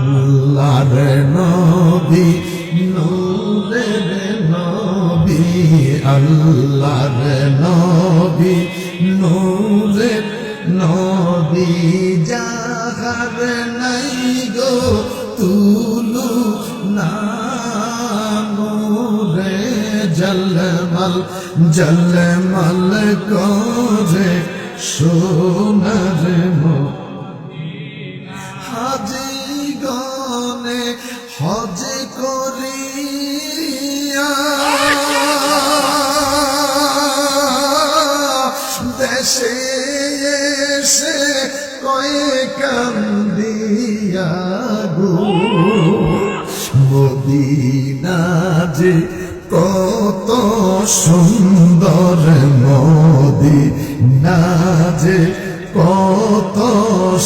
আল্লাহর নবী, নূরের নবী, আল্লাহর নবী, নূরের নবী, যাহার নাই গো তুলু নামরে, জলমল জলমল করে সোনার দেশে এসে কয়ে কান্দিয়া গো। কত সুন্দর মদিনা যে কত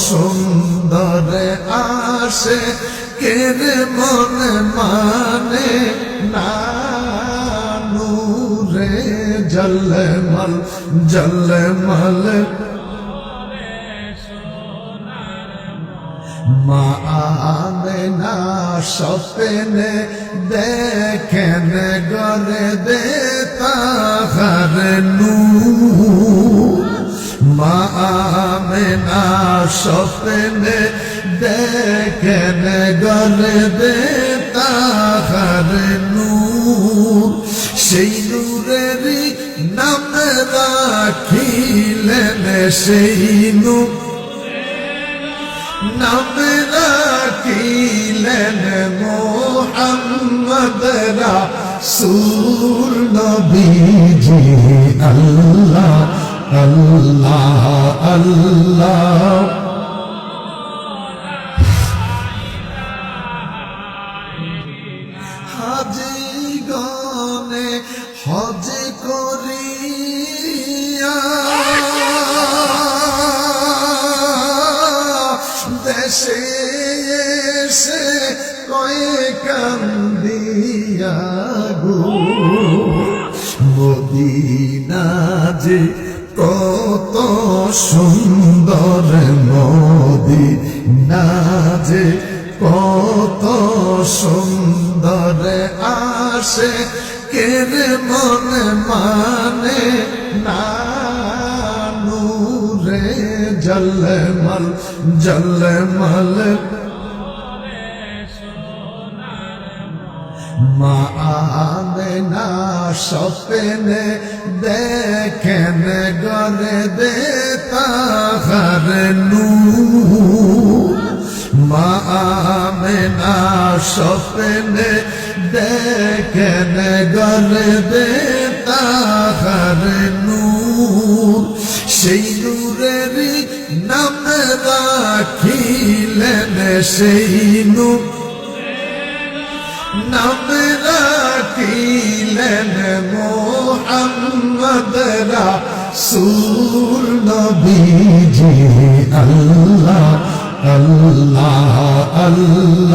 সুন্দর আসে। কেরে মন মানে না নূরে জলমল জলমল মা আমেনা স্বপ্নে, দেখেন গরে দে তাহার নূর। মা আমেনা স্বপ্নে, দেখেন গরে দে সেই নূর নাম রাখিলেন মোহাম্মদ রাসূল নবীজি আল্লাহ আল্লাহ আল্লাহ হাজি কয়ে কান্দিয়া গো। মদিনা যে কত সুন্দর মদিনা যে কত সুন্দর আসে। কেরে মন মানে না নূরে জলমল জলমল মা স্বপ্নে, দেখেন গরে দে মা আমেনা স্বপ্নে, দেখেন গরে দে সেই নূরের নাম রাখিলেন সেই নূর। নাম রাখিলেন মোহাম্মদ রাসূল নবীজি আল্লাহ আল্লাহ আল্লাহ।